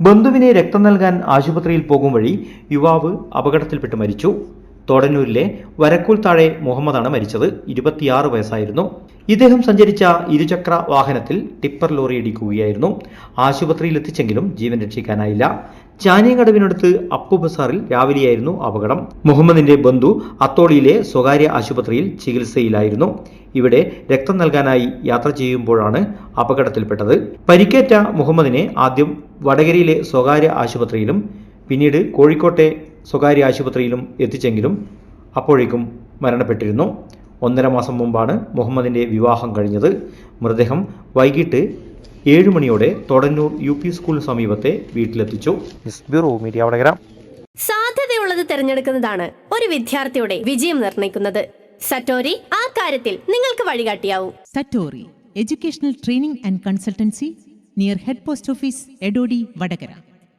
ബന്ധുവിനെ രക്തം നൽകാൻ ആശുപത്രിയിൽ പോകും വഴി യുവാവ് അപകടത്തിൽപ്പെട്ട് മരിച്ചു. തോടന്നൂരിലെ വരക്കൂൽ താഴെ മുഹമ്മദാണ് മരിച്ചത്. ഇരുപത്തിയാറ് വയസ്സായിരുന്നു. ഇദ്ദേഹം സഞ്ചരിച്ച ഇരുചക്ര വാഹനത്തിൽ ടിപ്പർ ലോറി ഇടിക്കുകയായിരുന്നു. ആശുപത്രിയിൽ എത്തിച്ചെങ്കിലും ജീവൻ രക്ഷിക്കാനായില്ല. ചാനിയങ്കടവിനടുത്ത് അപ്പു ബസാറിൽ രാവിലെയായിരുന്നു അപകടം. മുഹമ്മദിന്റെ ബന്ധു അത്തോളിയിലെ സ്വകാര്യ ആശുപത്രിയിൽ ചികിത്സയിലായിരുന്നു. ഇവിടെ രക്തം നൽകാനായി യാത്ര ചെയ്യുമ്പോഴാണ് അപകടത്തിൽപ്പെട്ടത്. പരിക്കേറ്റ മുഹമ്മദിനെ ആദ്യം വടകരയിലെ സ്വകാര്യ ആശുപത്രിയിലും പിന്നീട് കോഴിക്കോട്ടെ സ്വകാര്യ ആശുപത്രിയിലും എത്തിച്ചെങ്കിലും അപ്പോഴേക്കും മരണപ്പെട്ടിരുന്നു. ഒന്നര മാസം മുമ്പാണ് മുഹമ്മദിന്റെ വിവാഹം കഴിഞ്ഞത്. മൃതദേഹം വൈകിട്ട് ഏഴ് മണിയോടെ തൊടന്നൂർ യു പി സ്കൂളിന് സമീപത്തെ വീട്ടിലെത്തിച്ചു. Bureau media Vadakara. സാധ്യതയുള്ളത് തിരഞ്ഞെടുക്കുന്നതാണ് ഒരു വിദ്യാർത്ഥിയുടെ വിജയം നിർണയിക്കുന്നത്. സറ്റോറി ആ കാര്യത്തിൽ നിങ്ങൾക്ക് വഴികാട്ടിയാവും. Satori educational training and consultancy near head post office Edodi Vadagara.